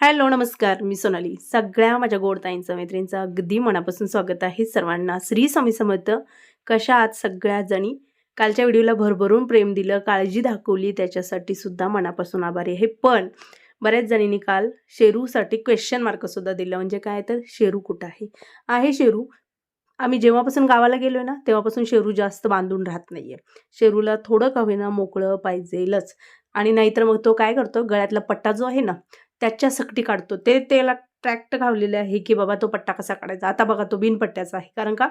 Hello नमस्कार. मी सोनाली. सगळ्या माझ्या गोडताईंचं मैत्रिणींचं अगदी मनापासून स्वागत आहे सर्वांना. श्री स्वामी समर्थ कशा आहात सगळ्या जणी कालच्या व्हिडिओला भरभरून प्रेम दिलं काळजी दाखवली त्याच्यासाठी सुद्धा मनापासून आभारी आहे. पण बऱ्याच जणींनी काल शेरूसाठी क्वेश्चन मार्कसुद्धा दिलं. म्हणजे काय तर शेरू कुठं आहे? आहे शेरू. आम्ही जेव्हापासून गावाला गेलो ना तेव्हापासून शेरू जास्त बांधून राहत नाही आहे शेरूला थोडं का होईना मोकळं पाहिजेलच. आणि नाहीतर मग तो काय करतो? गळ्यातला पट्टा जो आहे ना त्याच्या सकटी काढतो. ते त्याला ट्रॅक्ट घावलेले आहे की बाबा तो पट्टा कसा काढायचा? आता बघा तो बिनपट्ट्याचा आहे. कारण का?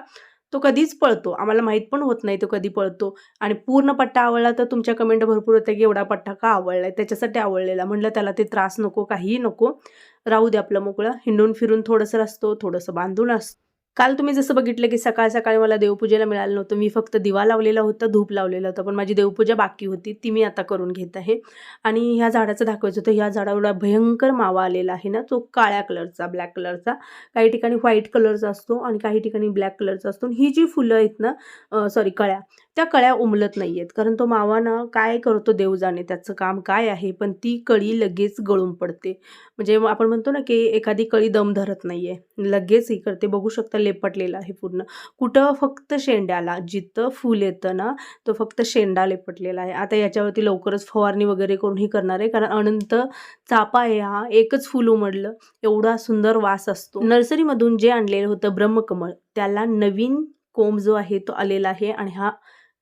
तो कधीच पळतो. आम्हाला माहीत पण होत नाही तो कधी पळतो. आणि पूर्ण पट्टा आवडला तर तुमच्या कमेंट भरपूर होत्या की एवढा पट्टा का आवडला आहे त्याच्यासाठी आवडलेला म्हणलं त्याला ते त्रास नको काहीही नको. राहू दे आपलं मोकळं. हिंडून फिरून थोडंसं असतो थोडंसं बांधून असतो. काल तुम्ही जसं बघितलं की सकाळ सकाळी मला देवपूजेला मिळालं नव्हतं. मी फक्त दिवा लावलेला होता धूप लावलेला होता पण माझी देवपूजा बाकी होती ती मी आता करून घेत आहे. आणि ह्या झाडाचं दाखवायचं होतं ह्या झाडावर भयंकर मावा आलेला आहे ना तो काळ्या कलरचा ब्लॅक कलरचा. काही ठिकाणी व्हाईट कलरचा असतो आणि काही ठिकाणी ब्लॅक कलरचा असतो. ही जी फुलं आहेत ना सॉरी कळ्या त्या कळ्या उमलत नाही आहेत कारण तो मावा ना काय करतो देव जाणे त्याचं काम काय आहे? पण ती कळी लगेच गळून पडते. म्हणजे आपण म्हणतो ना की एखादी कळी दम धरत नाही आहे लगेच ही करते. बघू शकता लेपटलेलं आहे पूर्ण. कुठं फक्त शेंड्याला जिथं फूल येतं ना तो फक्त शेंडा लेपटलेला आहे. आता याच्यावरती लवकरच फवारणी वगैरे करूनही करणार आहे कारण अनंत चापा आहे हा एकच फूल उमडलं एवढा सुंदर वास असतो. नर्सरीमधून जे आणलेलं होतं ब्रह्मकमळ त्याला नवीन कोंब जो आहे तो आलेला आहे आणि हा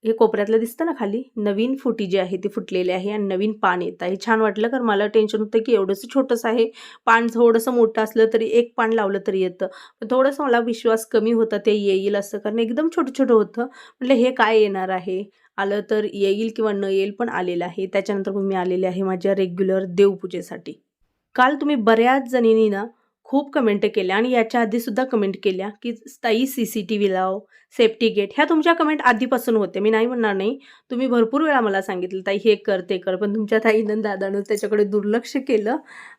हे कोपऱ्यातलं दिसतं ना खाली? नवीन फुटी जी आहे ती फुटलेली आहे आणि नवीन पान येत आहे. छान वाटलं कारण मला टेन्शन होतं की एवढंसं छोटंसं आहे. पान थोडंसं मोठं असलं तरी एक पान लावलं तरी येतं. पण थोडंसं मला विश्वास कमी होता ते येईल असं कारण एकदम छोटं छोटं होतं. म्हटलं हे काय येणार आहे? आलं तर येईल किंवा न येईल पण आलेलं आहे. त्याच्यानंतर मग मी आलेले आहे माझ्या रेग्युलर देवपूजेसाठी. काल तुम्ही बऱ्याच जणींनी ना खूप कमेंट केल्या आणि याच्या आधीसुद्धा कमेंट केल्या की ताई सी सी टी व्ही लाव सेफ्टी गेट ह्या तुमच्या कमेंट आधीपासून होते मी नाही म्हणणार नाही. तुम्ही भरपूर वेळा मला सांगितलं ताई हे कर ते कर. पण तुमच्या ताईनं दादानं त्याच्याकडे दुर्लक्ष केलं.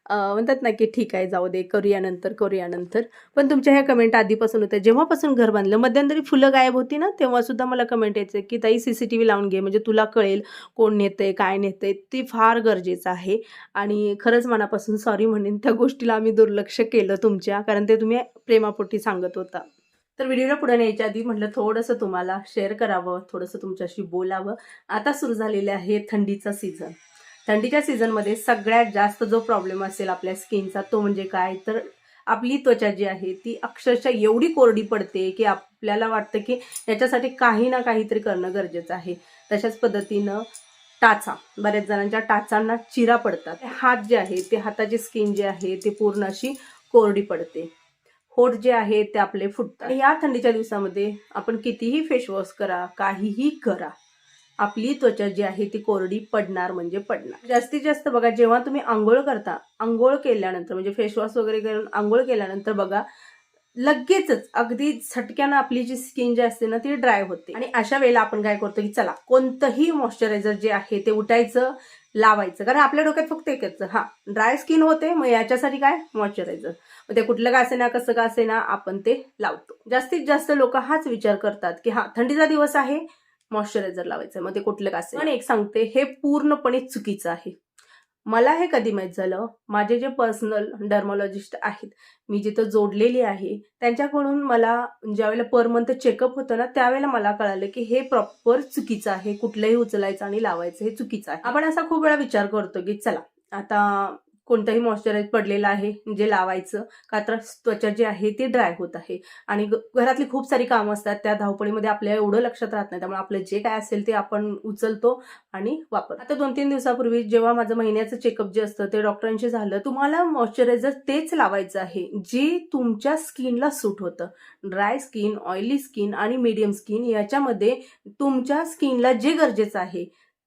म्हणतात ना की ठीक आहे जाऊ दे करूया नंतर करूया नंतर. पण तुमच्या ह्या कमेंट आधीपासून होत्या. जेव्हापासून घर बांधलं मध्यंतरी फुलं गायब होती ना तेव्हासुद्धा मला कमेंट यायचं की ताई सी सी टी व्ही लावून घे. म्हणजे तुला कळेल कोण नेतंय काय नेतंय. ते फार गरजेचं आहे. आणि खरंच मनापासून सॉरी म्हणेन. त्या गोष्टीला आम्ही दुर्लक्ष केलं तुमच्या कारण ते तुम्ही प्रेमापोटी सांगत होता. तर व्हिडिओला पुढे न्यायच्या आधी म्हटलं थोडंसं तुम्हाला शेअर करावं थोडंसं तुमच्याशी बोलावं. आता सुरू झालेलं आहे थंडीचा सीझन थंडीच्या सीझनमध्ये सगळ्यात जास्त जो प्रॉब्लेम असेल आपल्या स्किनचा तो म्हणजे काय? तर आपली त्वचा जी आहे ती अक्षरशः एवढी कोरडी पडते की आपल्याला वाटतं की याच्यासाठी काही ना काहीतरी करणं गरजेचं आहे. तशाच पद्धतीनं टाचा. बऱ्याच जणांच्या टाचांना चिरा पडतात. हात जे आहे ते हाताची स्किन जी आहे ती पूर्ण अशी कोरडी पडते. होठ जे आहे ते आपले फुटतात. या थंडीच्या दिवसामध्ये आपण कितीही फेसवॉश करा काहीही करा आपली त्वचा जी आहे ती कोरडी पडणार म्हणजे पडणार. जास्तीत जास्त बघा जेव्हा तुम्ही आंघोळ करता आंघोळ केल्यानंतर म्हणजे फेसवॉश वगैरे करून आंघोळ केल्यानंतर बघा लगेचच अगदी झटक्यानं आपली जी स्किन जी असते ना ती ड्राय होते. आणि अशा वेळेला आपण काय करतो की चला कोणतंही मॉइश्चरायझर जे आहे ते उठायचं लावायचं. कारण आपल्या डोक्यात फक्त एकच हा ड्राय स्किन होते मग याच्यासाठी काय? मॉइश्चरायझर मग ते कुठलं का असेना कसं का असेना आपण ते लावतो. जास्तीत जास्त लोक हाच विचार करतात की हा थंडीचा दिवस आहे मॉइश्चरायझर लावायचं मग ते कुठलं का असेल. आणि एक सांगते हे पूर्णपणे चुकीचं आहे. मला हे कधी माहीत झालं माझे जे पर्सनल डर्मॉलॉजिस्ट आहेत मी जिथं जोडलेली आहे त्यांच्याकडून मला ज्यावेळेला पर मंथ चेकअप होतं ना त्यावेळेला मला कळालं की हे प्रॉपर चुकीचं आहे. कुठलंही उचलायचं आणि लावायचं हे चुकीचं आहे. आपण असा खूप वेळा विचार करतो की चला आता कोणतंही मॉइश्चराईज पडलेलं आहे जे लावायचं का तर त्वचा जी आहे ती ड्राय होत आहे. आणि घरातली खूप सारी कामं असतात त्या धावपळीमध्ये आपल्या एवढं लक्षात राहत नाही. त्यामुळे आपलं जे काय असेल ते आपण उचलतो आणि वापर आता दोन तीन दिवसापूर्वी जेव्हा माझं महिन्याचं चेकअप जे असतं ते डॉक्टरांशी झालं तुम्हाला मॉइश्चरायझर तेच लावायचं आहे जे तुमच्या स्किनला सूट होतं. ड्राय स्किन ऑइली स्किन आणि मीडियम स्किन याच्यामध्ये तुमच्या स्किनला जे गरजेचं आहे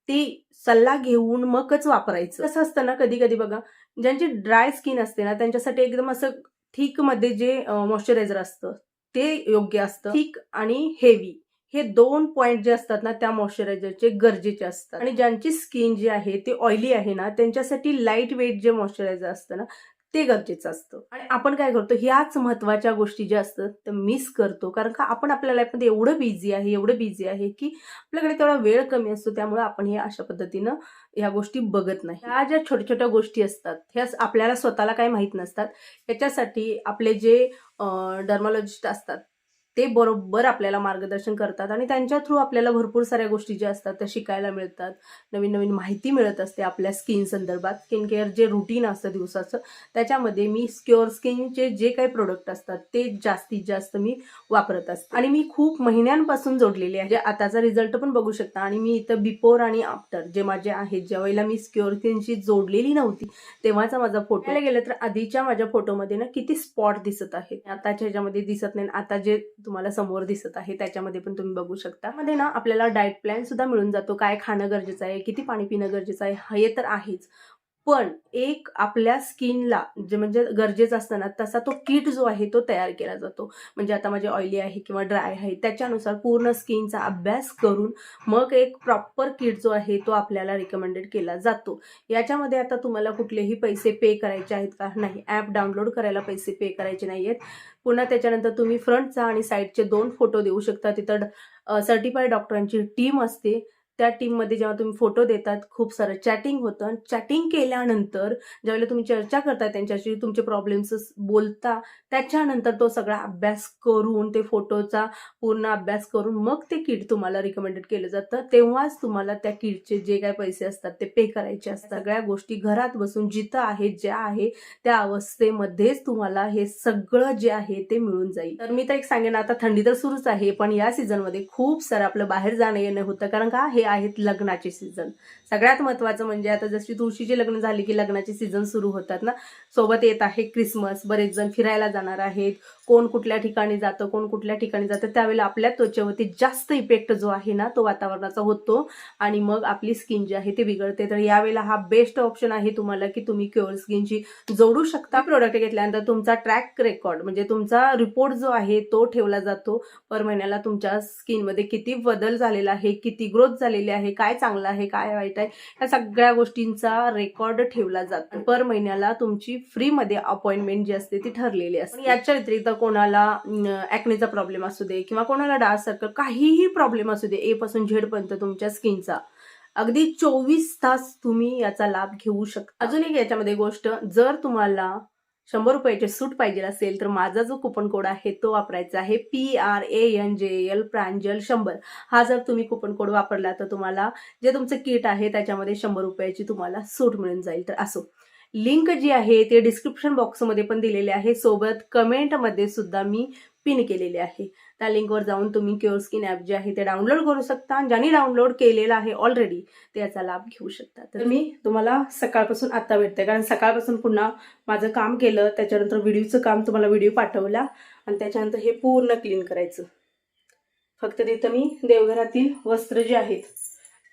ते सल्ला घेऊन मगच वापरायचं. असं असतं ना कधी कधी बघा ज्यांची ड्राय स्किन असते ना त्यांच्यासाठी एकदम असं थिकमध्ये जे मॉइश्चरायझर असतं ते योग्य असतं. थिक आणि हेवी हे दोन पॉईंट जे असतात ना त्या मॉइश्चरायझरचे गरजेचे असतात. आणि ज्यांची स्किन जी आहे ती ऑइली आहे ना त्यांच्यासाठी लाइट वेट जे मॉइश्चरायझर असतं ना ते गरजेचं असतं. आणि आपण काय करतो ह्याच महत्त्वाच्या गोष्टी ज्या असतात त्या मिस करतो. कारण का आपण आपल्या लाईफमध्ये एवढं बिझी आहे एवढं बिझी आहे की आपल्याकडे तेवढा वेळ कमी असतो त्यामुळे आपण हे अशा पद्धतीनं ह्या गोष्टी बघत नाही. ह्या ज्या छोट्या छोट्या गोष्टी असतात ह्या आपल्याला स्वतःला काही माहीत नसतात. याच्यासाठी आपले जे डर्मॉलॉजिस्ट असतात ते बरोबर आपल्याला मार्गदर्शन करतात आणि त्यांच्या थ्रू आपल्याला भरपूर साऱ्या गोष्टी ज्या असतात त्या शिकायला मिळतात. नवीन नवीन माहिती मिळत असते आपल्या स्किन संदर्भात. स्किन केअर जे रुटीन असतं दिवसाचं त्याच्यामध्ये मी स्क्युअर स्किनचे जे काही प्रोडक्ट असतात ते जास्तीत जास्त मी वापरत असते. आणि मी खूप महिन्यांपासून जोडलेले आहे. म्हणजे आताचा रिझल्ट पण बघू शकता. आणि मी इथं बिफोर आणि आफ्टर जे माझे आहेत ज्या वेळेला मी स्क्युअर स्किनशी जोडलेली नव्हती तेव्हाचा माझा फोटो गेलं तर आधीच्या माझ्या फोटोमध्ये ना किती स्पॉट दिसत आहेत. आताच्या ह्याच्यामध्ये दिसत नाही. आता जे तुम्हाला समोर दिसत आहे त्याच्यामध्ये पण तुम्ही बघू शकता. मध्ये ना आपल्याला डाएट प्लॅन सुद्धा मिळून जातो. काय खाणं गरजेचं आहे किती पाणी पिणं गरजेचं आहे हे तर आहेच. पण एक आपल्या स्किनला जे म्हणजे गरजेचं असतं ना तसा तो किट जो आहे तो तयार केला जातो. म्हणजे आता माझे ऑइली आहे किंवा ड्राय आहे त्याच्यानुसार पूर्ण स्किनचा अभ्यास करून मग एक प्रॉपर किट जो आहे तो आपल्याला रिकमेंडेड केला जातो. याच्यामध्ये आता तुम्हाला कुठलेही पैसे पे करायचे आहेत का? नाही. ॲप डाउनलोड करायला पैसे पे करायचे नाही आहेत. पुन्हा त्याच्यानंतर तुम्ही फ्रंटचा आणि साईडचे दोन फोटो देऊ शकता. तिथं सर्टिफाईड डॉक्टरांची टीम असते. त्या टीममध्ये जेव्हा तुम्ही फोटो देतात खूप सारं चॅटिंग होतं. चॅटिंग केल्यानंतर ज्यावेळेला तुम्ही चर्चा करता त्यांच्याशी तुमचे प्रॉब्लेम्स बोलता त्याच्यानंतर तो सगळा अभ्यास करून ते फोटोचा पूर्ण अभ्यास करून मग ते किट तुम्हाला रिकमेंडेड केलं जातं. तेव्हाच तुम्हाला त्या किटचे जे काय पैसे असतात ते पे करायचे असतात. सगळ्या गोष्टी घरात बसून जिथं आहे ज्या आहे त्या अवस्थेमध्येच तुम्हाला हे सगळं जे आहे ते मिळून जाईल. तर मी तर एक सांगेन आता थंडी तर सुरूच आहे पण या सीझनमध्ये खूप सारं आपलं बाहेर जाणं येणं होतं. कारण का हे आहेत लग्नाचे सीझन सगळ्यात महत्त्वाचं म्हणजे आता जशी तुळशीची लग्न झाली की लग्नाचे सीझन सुरू होतात ना सोबत येत आहे क्रिसमस बरेच जण फिरायला जाणार आहेत कोण कुठल्या ठिकाणी जातं कोण कुठल्या ठिकाणी जातं त्यावेळेला आपल्या त्वचेवरती जास्त इफेक्ट जो आहे ना तो वातावरणाचा होतो. आणि मग आपली स्किन जी आहे ती बिघडते. तर यावेळेला हा बेस्ट ऑप्शन आहे तुम्हाला की तुम्ही क्युअर स्किनची जोडू शकता. प्रोडक्ट घेतल्यानंतर तुमचा ट्रॅक रेकॉर्ड म्हणजे तुमचा रिपोर्ट जो आहे तो ठेवला जातो. पर महिन्याला तुमच्या स्किनमध्ये किती बदल झालेला आहे किती ग्रोथ झालेली आहे काय चांगलं आहे काय वाईट आहे या सगळ्या गोष्टींचा रेकॉर्ड ठेवला जातो. पर महिन्याला तुमची फ्रीमध्ये अपॉइंटमेंट जी असते ती ठरलेली असते. याच्या व्यतिरिक्त कोणाला ॲक्नेचा प्रॉब्लेम असू दे किंवा कोणाला डार्क सर्कल काहीही प्रॉब्लेम असू दे ए पासून झेड पर्यंत तुमच्या स्किनचा अगदी चोवीस तास तुम्ही याचा लाभ घेऊ शकता. अजून एक याच्यामध्ये गोष्ट जर तुम्हाला शंभर रुपयाचे सूट पाहिजे असेल तर माझा जो कुपन कोड आहे तो वापरायचा आहे P R A N J L Pranjal शंभर. हा जर तुम्ही कुपन कोड वापरला तर तुम्हाला जे तुमचं किट आहे त्याच्यामध्ये शंभर रुपयाची तुम्हाला सूट मिळून जाईल. तर असो. लिंक जी आहे ते डिस्क्रिप्शन बॉक्समध्ये पण दिलेले आहे. सोबत कमेंटमध्ये सुद्धा मी पिन केलेले आहे. त्या लिंकवर जाऊन तुम्ही क्युअर स्किन ॲप जे आहे ते डाउनलोड करू शकता. ज्यांनी डाउनलोड केलेलं आहे ऑलरेडी ते याचा लाभ घेऊ शकता. तर मी तुम्हाला सकाळपासून आत्ता भेटते. कारण सकाळपासून पुन्हा माझं काम केलं. त्याच्यानंतर व्हिडिओचं काम तुम्हाला व्हिडिओ पाठवला. आणि त्याच्यानंतर हे पूर्ण क्लीन करायचं. फक्त तिथं मी देवघरातील वस्त्र जे आहेत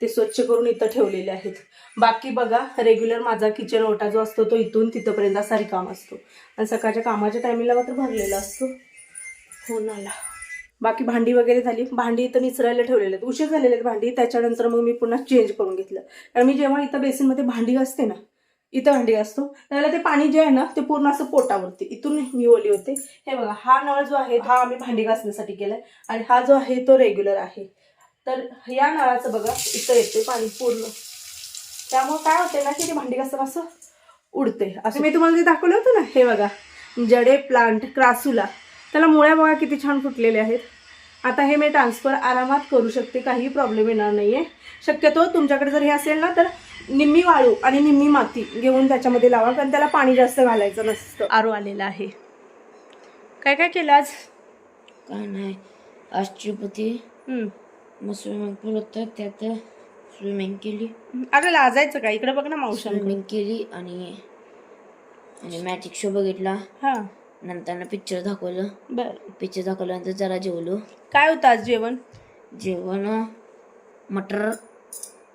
ते स्वच्छ करून इथं ठेवलेले आहेत. बाकी बघा रेग्युलर माझा किचन ओटा जो असतो तो इथून तिथंपर्यंत असा रिकाम असतो. आणि सकाळच्या कामाच्या टायमिंगला मात्र भरलेला असतो. हो नाला बाकी भांडी वगैरे झाली. भांडी इथं निचरायला ठेवलेले आहेत. उशीर झालेले आहेत भांडी. त्याच्यानंतर मग मी पुन्हा चेंज करून घेतलं. कारण मी जेव्हा इथं बेसिनमध्ये भांडी घासते ना इथं भांडी असतो त्याला ते पाणी जे आहे ना ते पूर्ण असं पोटावरती इथून मी ओली होते. हे बघा हा नळ जो आहे हा आम्ही भांडी घासण्यासाठी केलाय. आणि हा जो आहे तो रेग्युलर आहे. तर या नळाचं बघा इथं येते पाणी पूर्ण. त्यामुळे काय होते ना की? ते भांडी घासताना असं उडते. असं. मी तुम्हाला जे दाखवलं होतं ना हे बघा जडे प्लांट क्रासूला त्याला मुळ्या बघा किती छान फुटलेले आहेत. आता हे मी ट्रान्सफर आरामात करू शकते काही प्रॉब्लेम येणार नाही आहे शक्यतो तुमच्याकडे जर हे असेल ना तर निम्मी वाळू आणि निम्मी माती घेऊन त्याच्यामध्ये लावा कारण त्याला पाणी जास्त घालायचं नसतं. आरो आलेला आहे. काय काय केलं आज? काय नाही आज चिपती. मग स्विमिंग पूल होतं त्यात स्विमिंग केली. अगं लाजायचं का? इकडे बघ ना मावशांकडे स्विमिंग केली आणि आणि मॅजिक शो बघितला. हा. नंतर पिक्चर दाखवलं. बर. पिक्चर दाखवल्यानंतर जरा जेवलो. काय होतं आज जेवण? जेवण मटर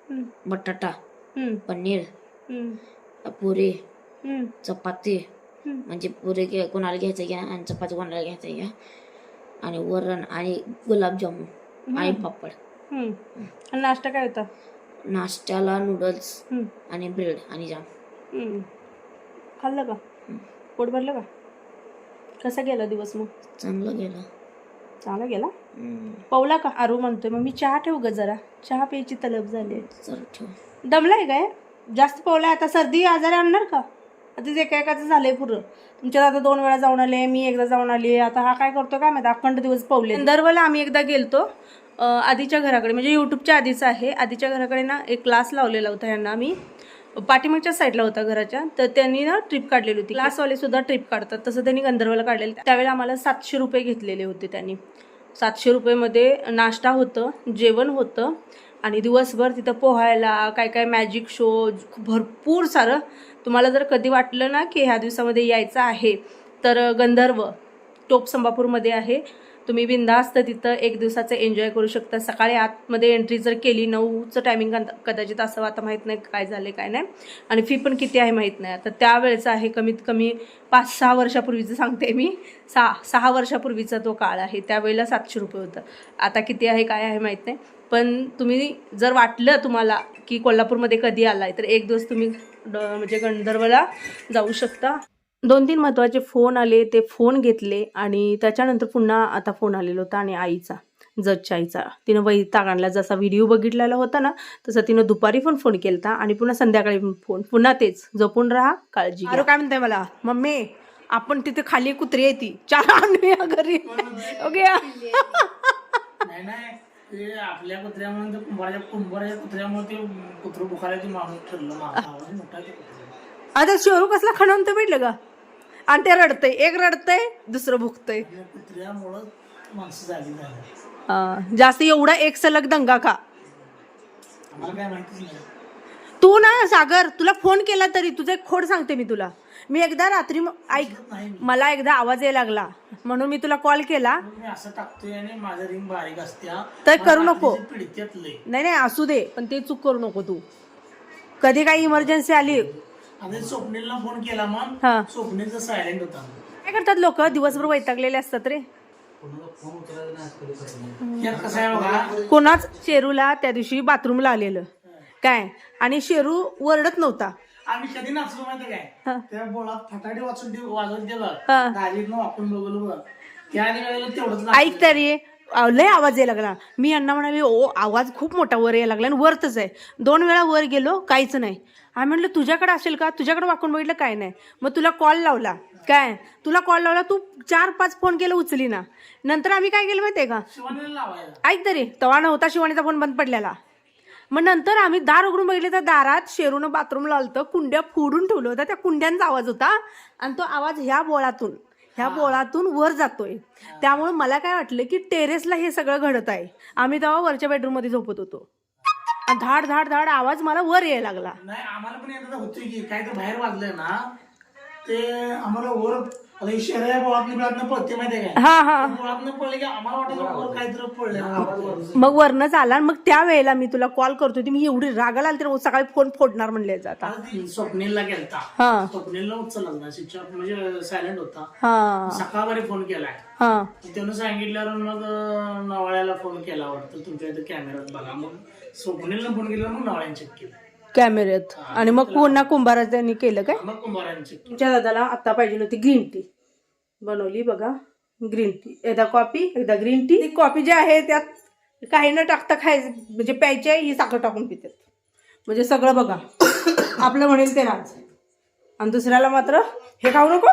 हम्म. बटाटा हम्म. पनीर हम्म. पुरी हम्म. चपाती. हम्म. म्हणजे पुरी घे कोणाला घ्यायचं घ्या आणि चपाती कोणाला घ्यायचं घ्या. आणि वरण आणि गुलाबजामुन. आणि पापड. हम्म. आणि नाश्ता काय होता? नाश्त्याला नूडल्स हम्म. आणि ब्रेड आणि जाम हम्म. खाल्लं का? पोट भरलं का? कसा गेला दिवस मग? चांगलं गेलं. चांगला गेला. पवला का? आरू म्हणतोय मग मी चहा ठेवू ग जरा. चहा प्यायची तलब झाली दमलाय काय? जास्त पवलाय आता? सर्दी आजारी आणणार का? आता जे एका झालं आहे पुरं तुमच्यात आता दोन वेळा जाऊन आले मी एकदा जाऊन आली. आता हा काय करतो काय माहिती? अखंड दिवस पवले दरवेळेला आम्ही एकदा गेलतो आधीच्या घराकडे. म्हणजे यूट्यूबच्या आधीचं आहे. आधीच्या घराकडे ना एक क्लास लावलेला होता यांना आम्ही. पाठीमागच्या साईडला होता घराच्या. तर त्यांनी ना ट्रिप काढलेली होती. क्लासवाले सुद्धा ट्रिप काढतात. तसं त्यांनी गंधर्वला काढलेलं. त्यावेळेला आम्हाला सातशे रुपये घेतलेले होते त्यांनी. सातशे रुपयेमध्ये नाश्ता होतं जेवण होतं. आणि दिवसभर तिथं पोहायला काय काय मॅजिक शो भरपूर सारं तुम्हाला जर कधी वाटलं ना की ह्या दिवसामध्ये यायचं आहे तर गंधर्व टोप संभापूरमध्ये आहे. तुम्ही बिंदास्त तिथं एक दिवसाचं एन्जॉय करू शकता. सकाळी आतमध्ये एंट्री जर केली नऊचं टायमिंग कदाचित असं आता माहीत नाही काय झाले काय नाही. आणि फी पण किती आहे माहीत नाही. आता त्यावेळेचं आहे कमीत कमी पाच सहा वर्षापूर्वीचं सांगते मी. सहा सहा वर्षापूर्वीचा तो काळ आहे. त्यावेळेला सातशे रुपये होतं. आता किती आहे काय आहे माहीत नाही. पण तुम्ही जर वाटलं तुम्हाला की कोल्हापूरमध्ये कधी आलाय तर एक दिवस तुम्ही ड- म्हणजे गंधर्वला जाऊ शकता. दोन तीन महत्त्वाचे फोन आले ते फोन घेतले आणि त्याच्यानंतर पुन्हा आता फोन आलेला होता आणि आईचा जजच्या आईचा. तिनं वैताग आणला जसा व्हिडिओ बघितलेला होता ना तसा तिनं दुपारी पण फोन केलता आणि पुन्हा संध्याकाळी फोन पुन्हा तेच जपून राहा काळजी अरे काय म्हणताय मला? मम्मी आपण तिथे खाली कुत्री आहे ती. चार आणूया घरी. ओके. नाही नाही ते आपल्या कुत्र्यामुळे ते कुंभाराच्या कुंभाराच्या कुत्र्यामुळे ते कुत्र बुखारायचं ते माणूस ठरलं मोठा. आता शेरू कसला खणवून तर भेटलं का आणि ते रडतंय. एक रडतंय दुसरं भुकतंय. त्या कुत्र्यामुळं माणसं जागी झाली अं, जास्त एवढा एक सलग दंगा का? आम्हाला काय माहितीच नाही. तू ना सागर तुला फोन केला तरी तुझं एक खोड सांगते मी तुला. मी एकदा रात्री म- ऐक नाही मी. मला एकदा आवाज यायला लागला. म्हणून मी तुला कॉल केला. मग मी असं टाकतोय आणि माझं रिंग बारीक असत्या तर करू नको. लय नाही नाही असू दे पण ते चूक करू नको तू. कधी काही इमर्जन्सी आली आणि स्वप्नीलला फोन केला मग. हा. स्वप्नीलचा सायलेंट होता. काय करतात लोक? दिवसभर वैतागलेले असतात रे. यात कसं आहे बघा. कोणाच? शेरूला त्या दिवशी बाथरूमला आलेलं. काय? आणि शेरू वरडत नव्हता. आम्ही कधी नाचलो माहिती हा. काय? त्या बोळात वाचून हा. बघलो बघ. त्या वेळेला तेवढंच नाचलो. ऐक तरी अं, लय आवाज यायला लागला. मी यांना म्हणाले ओ आवाज खूप मोठा वर यायला लागला आणि वरतच आहे. दोन वेळा वर गेलो काहीच नाही. आम्ही म्हटलं तुझ्याकडे असेल का? तुझ्याकडे वाकून बघितलं काय नाही. मग तुला कॉल लावला. काय? तुला कॉल लावला तू चार पाच फोन केलं उचली ना. नंतर आम्ही काय केलं माहितीये का? शिवानीला लावायला. ऐक तरी तवा नव्हता शिवानीचा फोन बंद पडलेला. मग नंतर आम्ही दार उघडून बघितले तर दारात शेरूनं बाथरूम लावलं कुंड्या फोडून ठेवलं होतं त्या कुंड्यांचा आवाज होता. आणि तो आवाज ह्या बोळातून ह्या बोळातून वर जातोय. त्यामुळे मला काय वाटलं की टेरेसला हे सगळं घडत आहे. आम्ही तेव्हा वरच्या बेडरूममध्ये झोपत होतो. आणि धाड धाड धाड आवाज मला वर यायला लागला. नाही आम्हाला पण एकदा होतं की काय तर बाहेर वाजलंय ना ते आम्हाला वर आता ही शहर या बोळातनं बिळातनं पळते माहितीये काय? हा हा. बोळातनं पडले की आम्हाला वाटलं वर काहीतरी पडलं आवाज वर मग वरनच आला आणि मग त्यावेळेला मी तुला कॉल करतो होती. मी एवढी रागाला आली तर सकाळी फोन फोडणार म्हणले आता. ती स्वप्नीलला गेलता. हा. स्वप्नीलला उचलला ना ऑफ म्हणजे सायलेंट होता. हा. सकाळवारी फोन केलाय. हा. त्यानं सांगितल्यावर मग अं, नवाळ्याला फोन केला वाटतं. तुमच्या इथे कॅमेऱ्यात बघा. मग फोन केला मग नवाळ्याने चेक केलं. कॅमेऱ्यात. आणि मग पुन्हा कुंभारात त्यांनी केलं काय? मग कुंभाराने चेक तुमच्या दादाला आता पाहिजे होती ग्रीन टी बनवली बघा ग्रीन टी एकदा कॉफी एकदा ग्रीन टी कॉफी जी आहे त्यात काही न टाकता खायचं म्हणजे प्यायची आहे ही साखर टाकून पितात. म्हणजे सगळं बघा. आपलं म्हणेल ते राज आणि दुसऱ्याला मात्र हे खाऊ नको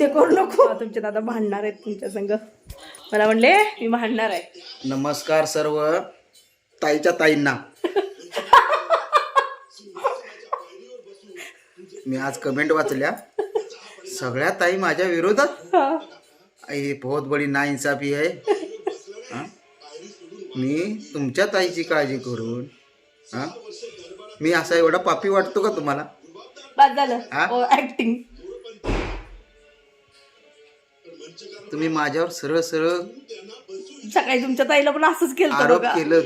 ते करू नको. तुमचे दादा भांडणार आहेत तुमच्या संग. मला म्हणले मी भांडणार आहे. नमस्कार सर्व. ताईच्या ताईंना. मी आज कमेंट वाचल्या. सगळ्या ताई माझ्या विरोधात? हा. हे बहुत बडी नाइंसाफी आहे. हा? मी तुमच्या ताईची काळजी करून हा? मी असा एवढा पापी वाटतो का तुम्हाला? ऍक्टिंग तुम्ही माझ्यावर सरळ सरळ सकाळी तुमच्या ताईला पण असंच केलं आरोप केलं.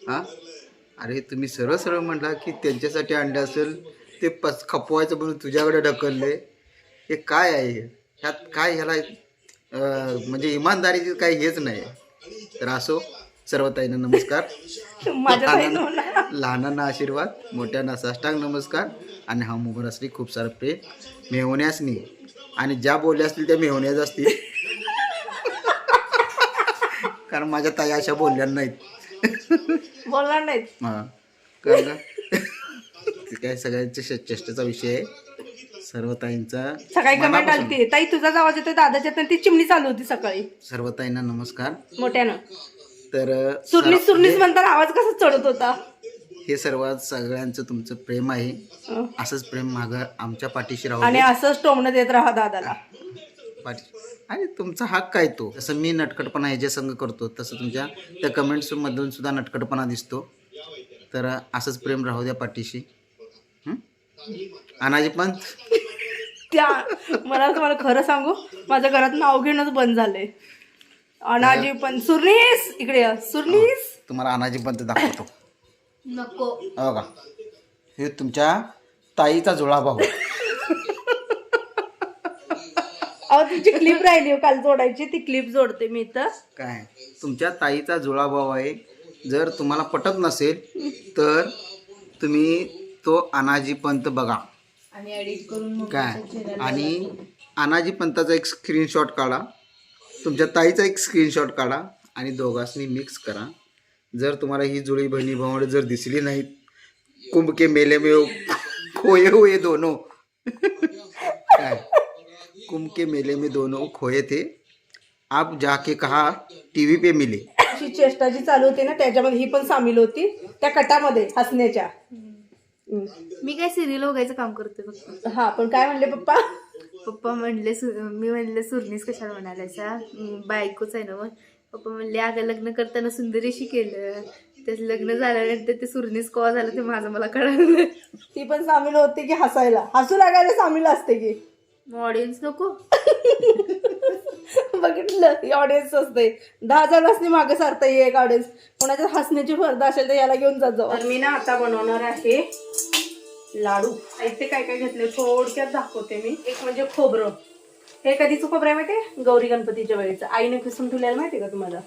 हा? अरे तुम्ही सरळ सरळ म्हणला की त्यांच्यासाठी अंडे असेल ते पच खपवायचं म्हणून तुझ्याकडे ढकलले. हे काय आहे? हे? ह्यात काय ह्याला म्हणजे इमानदारीची काही हेच नाही. तर असो सर्व ताईंना नमस्कार. लहानांना आशीर्वाद मोठ्यांना साष्टांग नमस्कार. आणि हा मोबाईल असली खूप सारं प्रेम. मेहण्यासनी आणि ज्या बोलल्या असतील त्या मेहण्याच असतील. कारण माझ्या ताई अशा बोलल्या नाहीत. बोलणार नाहीत. हा. ते काय सगळ्यांच्या चेष्टेचा विषय आहे. सर्व ताईंचा सकाळी कमेंट मनापासून- आलती. ताई तुझाच आवाज येतोय दादाच्या ती चिमणी चालू होती सकाळी. सर्व ताईंना नमस्कार. मोठ्यानं. तर अ, सर्व- सुरलीस म्हणताना आवाज कसा चढत होता? हे सर्व सगळ्यांचं तुमचं प्रेम आहे. असंच प्रेम माग आमच्या पाठीशी राहू आणि दे. असंच टोमणं देत राहा दादाला. आणि तुमचा हक्क आहे तो? जसं मी नटखटपणा ह्याच्या संग करतो तसं तुमच्या त्या कमेंट्समधून सुद्धा नटखटपणा दिसतो. तर असंच प्रेम राहू द्या पाठीशी. हं? अनाजी पंत? त्या मला तुम्हाला खरं सांगू माझ्या घरात नाव घेणंच बंद झालंय. अनाजी पण सुरलीस इकडे या. सुरलीस तुम्हाला अनाजी पंत दाखवतो. नको. हो का? हे तुमच्या ताईचा जुळा भाऊ. अहो तुमची क्लिप राहिली हो काल जोडायची ती क्लिप जोडते मी इथं. काय? तुमच्या ताईचा जुळा भाऊ आहे. जर तुम्हाला पटत नसेल तर तुम्ही तो अनाजी पंत बघा. आणि एडिट करून काय? आणि अनाजी पंताचा एक स्क्रीनशॉट काढा. तुमच्या ताईचा एक स्क्रीनशॉट काढा आणि दोघांनी मिक्स करा. जर तुम्हाला ही जुळी बहिणी भावंड जर दिसली नाहीत कुंभ के मेले में वो खोए हुए दोनों कुंभ के मेले में दोनों खोए थे। आप जाके कहा टीव्ही पे मिले। अशी चेष्टा जी चालू होती ना त्याच्यामध्ये ही पण सामील होती त्या कटामध्ये हसण्याच्या. हम्म. मी काय सिरियल बघायचं काम करते फक्त. हा पण काय म्हणले पप्पा? पप्पा म्हणले सु मी म्हणले सुरनीस कशाला म्हणालायचा बायकोच आहे ना मग. पप्पा म्हणले अगं लग्न करताना सुंदरीशी केलं. त्याचं लग्न झाल्यानंतर ते सुरनीस कवा झालं ते माझं मला कळालं. ती पण सामील होती की हसायला. हसू लागायला सामील असते की. ऑडियन्स नको. बघितलं ऑडियन्स असते. दहा जणांनी मागे सारता एक ऑडियन्स कोणाच्या हसण्याची स्पर्धा असेल तर याला घेऊन जात जाऊ. मी ना आता बनवणार आहे लाडू. इथे काय काय घेतले थोडक्यात दाखवते मी. एक म्हणजे खोबरं. हे कधीचं खोबरं आहे माहिती गौरी गणपतीच्या वेळेचं. आईने किसून ठेवलेलं माहिती का तुम्हाला?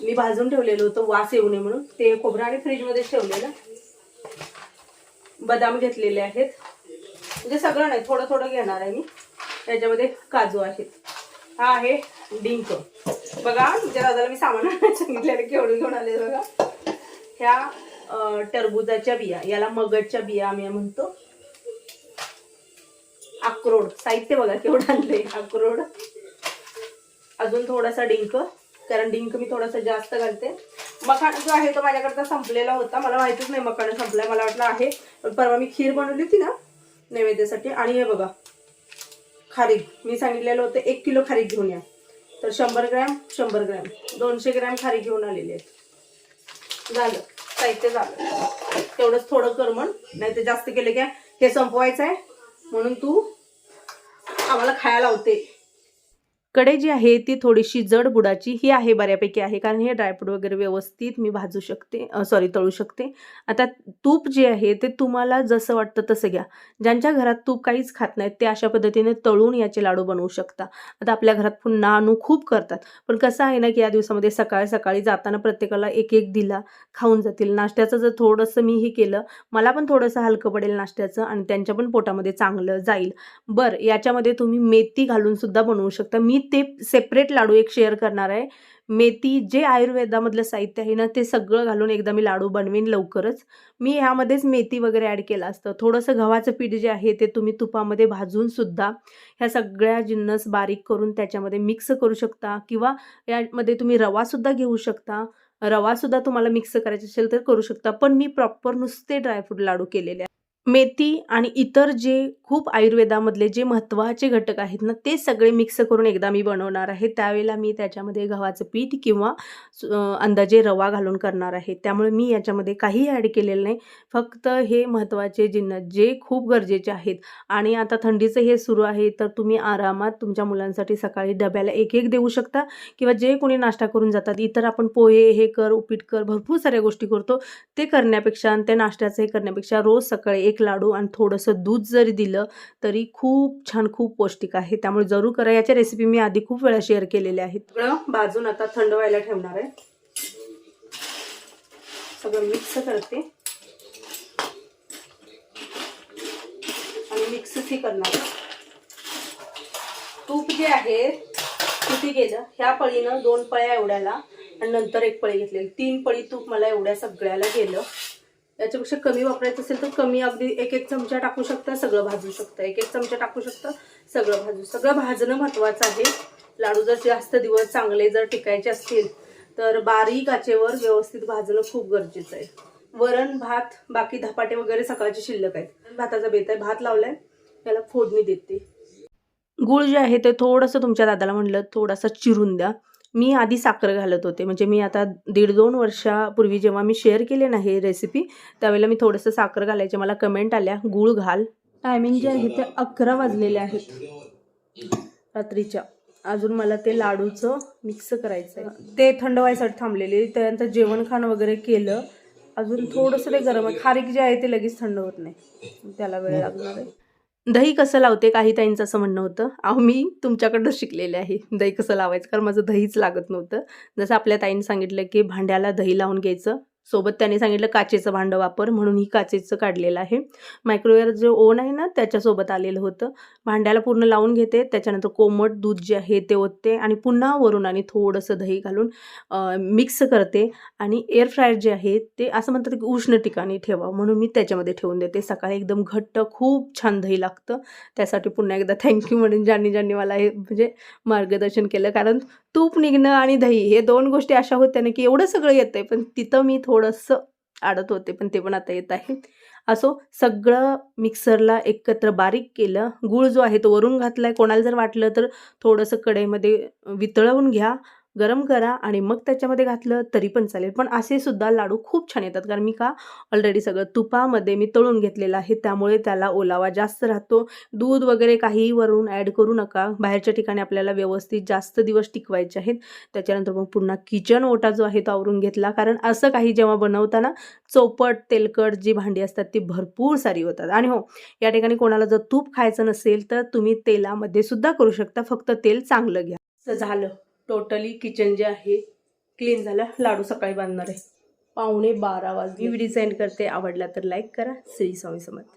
मी भाजून ठेवलेलं होतं वास येऊ नये म्हणून. ते खोबरं आणि फ्रीजमध्ये ठेवलेलं. बदाम घेतलेले आहेत. म्हणजे सगळं नाही थोडं थोडं घेणार आहे मी. त्याच्यामध्ये काजू आहेत. हा आहे डिंक. बघा तुमच्या दादाला मी सामान सांगितलेलं केवढं घेऊन आले बघा. ह्या टरबुजाच्या बिया. याला मगजच्या बिया आम्ही म्हणतो. अक्रोड. साहित्य बघा केवढं आणले अक्रोड. अजून थोडासा डिंक. कारण डिंक मी थोडासा जास्त घालते. मखाणा जो आहे तो माझ्याकडचा संपलेला होता. मला माहितीच नाही मखाणा संपलाय. मला वाटलं आहे. पण परवा मी खीर बनवली होती ना नैवेद्यासाठी. आणि हे बघा खारीक. मी सांगितलेलं होतं एक किलो खारीक घेऊन या. तर शंभर ग्रॅम शंभर ग्रॅम. दोनशे ग्रॅम खारीक घेऊन आलेले आहेत. झालं. साहित्य झालं. तेवढंच थोडं कर म्हण. नाही तर जास्त केलं काय हे संपवायचं आहे म्हणून तू आम्हाला खायला होते कडे जी आहे ती थोडीशी जड बुडाची ही आहे बऱ्यापैकी आहे. कारण हे ड्रायफ्रूट वगैरे व्यवस्थित मी भाजू शकते सॉरी तळू शकते. आता तूप जे आहे ते तुम्हाला जसं वाटतं तसं घ्या. ज्यांच्या घरात तूप काहीच खात नाहीत ते अशा पद्धतीने तळून याचे लाडू बनवू शकता. आता आपल्या घरात पुन्हा आणू खूप करतात. पण कसं आहे ना की या दिवसामध्ये सकाळी सकाळी जाताना प्रत्येकाला एक एक दिला खाऊन जातील. नाश्त्याचं जर थोडंसं मी हे केलं मला पण थोडंसं हलकं पडेल नाश्त्याचं आणि त्यांच्या पण पोटामध्ये चांगलं जाईल. बरं याच्यामध्ये तुम्ही मेथी घालून सुद्धा बनवू शकता. मी ते सेपरेट लाडू एक शेअर करणार आहे. मेथी जे आयुर्वेदामधलं साहित्य आहे ना ते सगळं घालून एकदा मी लाडू बनवीन लवकरच. मी ह्यामध्येच मेथी वगैरे ॲड केलं असतं. थोडंसं गव्हाचं पीठ जे आहे ते तुम्ही तुपामध्ये भाजून सुद्धा ह्या सगळ्या जिन्नस बारीक करून त्याच्यामध्ये मिक्स करू शकता किंवा यामध्ये तुम्ही रवासुद्धा घेऊ शकता. रवासुद्धा तुम्हाला मिक्स करायचं असेल तर करू शकता. पण मी प्रॉपर नुसते ड्रायफ्रूट लाडू केलेले आहे. मेथी आणि इतर जे खूप आयुर्वेदामधले जे महत्त्वाचे घटक आहेत ना ते सगळे मिक्स करून एकदा मी बनवणार आहे. त्यावेळेला मी त्याच्यामध्ये गव्हाचं पीठ किंवा अंदाजे रवा घालून करणार आहे. त्यामुळे मी याच्यामध्ये काही ॲड केलेलं नाही. फक्त हे महत्त्वाचे जिन्नस जे खूप गरजेचे आहेत. आणि आता थंडीचं हे सुरू आहे तर तुम्ही आरामात तुमच्या मुलांसाठी सकाळी डब्याला एक एक देऊ शकता. किंवा जे कोणी नाश्ता करून जातात इतर आपण पोहे हे कर उपीट कर भरपूर साऱ्या गोष्टी करतो. ते करण्यापेक्षा आणि त्या नाश्त्याचं हे करण्यापेक्षा रोज सकाळी एक लाडू आणि थोडंसं दूध जरी दिलं तरी खूप छान खूप पौष्टिक आहे. त्यामुळे जरूर करा. याच्या रेसिपी मी आधी खूप वेळा शेअर केलेल्या आहेत. सगळं भाजून आता थंड व्हायला ठेवणार आहे. सगळं मिक्स करते. आणि मिक्सही करणार तूप जे आहे किती गेलं? ह्या पळीनं दोन पळ्या एवढ्याला आणि नंतर एक पळी घेतलेली. तीन पळी तूप मला एवढ्या सगळ्याला गेलं. याच्यापेक्षा कमी वापरायचं असेल तर कमी अगदी एक एक चमचा टाकू शकता सगळं भाजू शकता. एक एक चमचा टाकू शकता सगळं भाजू. सगळं भाजणं महत्त्वाचं आहे. लाडू जर जास्त दिवस चांगले जर टिकायचे असतील तर बारीक आचेवर व्यवस्थित भाजणं खूप गरजेचं आहे. वरण भात बाकी धपाटे वगैरे सकाळचे शिल्लक आहेत. भाताचा बेत आहे. भात लावलाय त्याला फोडणी देते. गुळ जे आहे ते थोडंसं तुमच्या दादाला म्हटलं थोडासा चिरून द्या. मी आधी साखर घालत होते. म्हणजे मी आता दीड दोन वर्षापूर्वी जेव्हा मी शेअर केले ना हे रेसिपी त्यावेळेला मी थोडंसं साखर घालायचे. मला कमेंट आल्या गुळ घाल. टायमिंग जे आहे ते अकरा वाजलेले आहेत. रात्रीच्या. अजून मला ते लाडूचं मिक्स करायचं आहे ते थंड व्हायसाठी थांबलेले. त्यानंतर जेवण खाण वगैरे केलं. अजून थोडंसं ते गरम आहे. खारीक जे आहे ते लगेच थंड होत नाही. त्याला वेळ लागणार आहे. दही कसं लावते काही ताईंचं असं म्हणणं होतं. अहो मी तुमच्याकडं शिकलेले आहे. दही कसं लावायचं? कारण माझं दहीच लागत नव्हतं. जसं आपल्या ताईंनी सांगितलं की भांड्याला दही लावून घ्यायचं. सोबत त्यांनी सांगितलं काचेचं भांडं वापर म्हणून ही काचेचं काढलेलं आहे. मायक्रोवेअर जे ओन आहे ना त्याच्यासोबत आलेलं होतं. भांड्याला पूर्ण लावून घेते त्याच्यानंतर कोमट दूध जे आहे ते ओतते आणि पुन्हा वरून आणि थोडंसं दही घालून मिक्स करते आणि एअर फ्रायर जे आहे ते असं म्हणतात की उष्ण ठिकाणी ठेवा म्हणून मी त्याच्यामध्ये ठेवून देते. सकाळी एकदम घट्ट खूप छान दही लागतं. त्यासाठी पुन्हा एकदा थँक्यू म्हणून ज्यांनी ज्यांनी मला हे म्हणजे मार्गदर्शन केलं. कारण तूप निघणं आणि दही हे दोन गोष्टी अशा होत्या ना की एवढं सगळं येतं आहे पण तिथं मी थोडंसं आडत होते पण ते पण आता येत आहे. असो सगळं मिक्सरला एकत्र बारीक केलं. गूळ जो आहे तो वरून घातला आहे कोणाला जर वाटलं तर थोडंसं कढईमध्ये वितळवून घ्या. गरम करा आणि मग त्याच्यामध्ये घातलं तरी पण चालेल. पण असे सुद्धा लाडू खूप छान येतात. कारण मी का ऑलरेडी सगळं तुपामध्ये मी तळून घेतलेलं आहे. त्यामुळे त्याला ओलावा जास्त राहतो. दूध वगैरे काहीही वरून ॲड करू नका. बाहेरच्या ठिकाणी आपल्याला व्यवस्थित जास्त दिवस टिकवायचे आहेत. त्याच्यानंतर मग पुन्हा किचन ओटा जो आहे तो आवरून घेतला. कारण असं काही जेव्हा बनवताना चौपट तेलकट जी भांडी असतात ती भरपूर सारी होतात. आणि हो या ठिकाणी कोणाला जर तूप खायचं नसेल तर तुम्ही तेलामध्ये सुद्धा करू शकता. फक्त तेल चांगलं घ्या. झालं. टोटली किचन जे आहे क्लीन झालं. लाडू सकाळी बांधणार आहे. पावणे बारा वाजले. व्हिडिओ सेंड करते. आवडला तर लाईक करा. श्री स्वामी समर्थ.